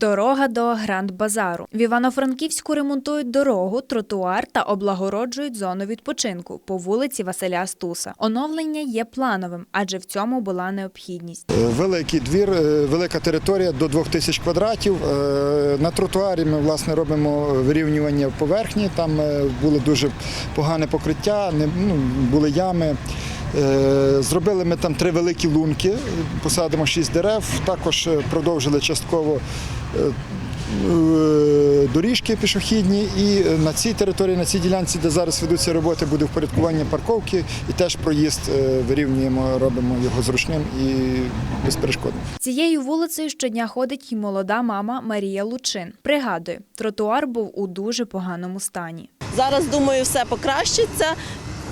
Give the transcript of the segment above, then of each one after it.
Дорога до Гранд-базару. В Івано-Франківську ремонтують дорогу, тротуар та облагороджують зону відпочинку по вулиці Василя Стуса. Оновлення є плановим, адже в цьому була необхідність. Е, Великий двір, е, велика територія до 2000 квадратів. Е, На тротуарі ми власне робимо вирівнювання поверхні. Там було дуже погане покриття, ну, були ями. Зробили ми там три великі лунки, посадимо шість дерев. Також продовжили частково доріжки пішохідні. І е, на цій території, на цій ділянці, де зараз ведуться роботи, буде впорядкування парковки і теж проїзд е, вирівнюємо, робимо його зручним і безперешкодним. Цією вулицею щодня ходить й молода мама Марія Лучин. Пригадує, тротуар був у дуже поганому стані. Зараз думаю, все покращиться.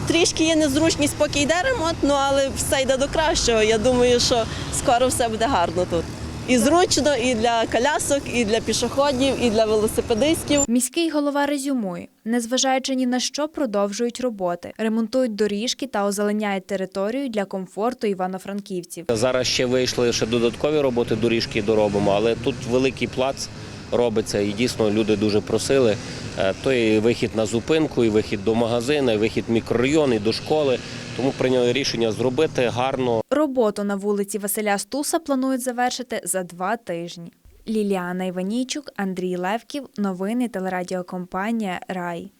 Трішки є незручність, поки йде ремонт, ну але все йде до кращого. Я думаю, що скоро все буде гарно тут. І зручно, і для колясок, і для пішоходів, і для велосипедистів. Міський голова резюмує, незважаючи ні на що, продовжують роботи, ремонтують доріжки та озеленяють територію для комфорту івано-франківців. Зараз ще вийшли ще додаткові роботи, доріжки доробимо, але тут великий плац робиться, і дійсно люди дуже просили. Е, То і вихід на зупинку, і вихід до магазину, і вихід в мікрорайон, і до школи. Тому прийняли рішення зробити гарно, Роботу на вулиці Василя Стуса планують завершити за два тижні. Ліліана Іванійчук, Андрій Левків. Новини телерадіокомпанія Рай.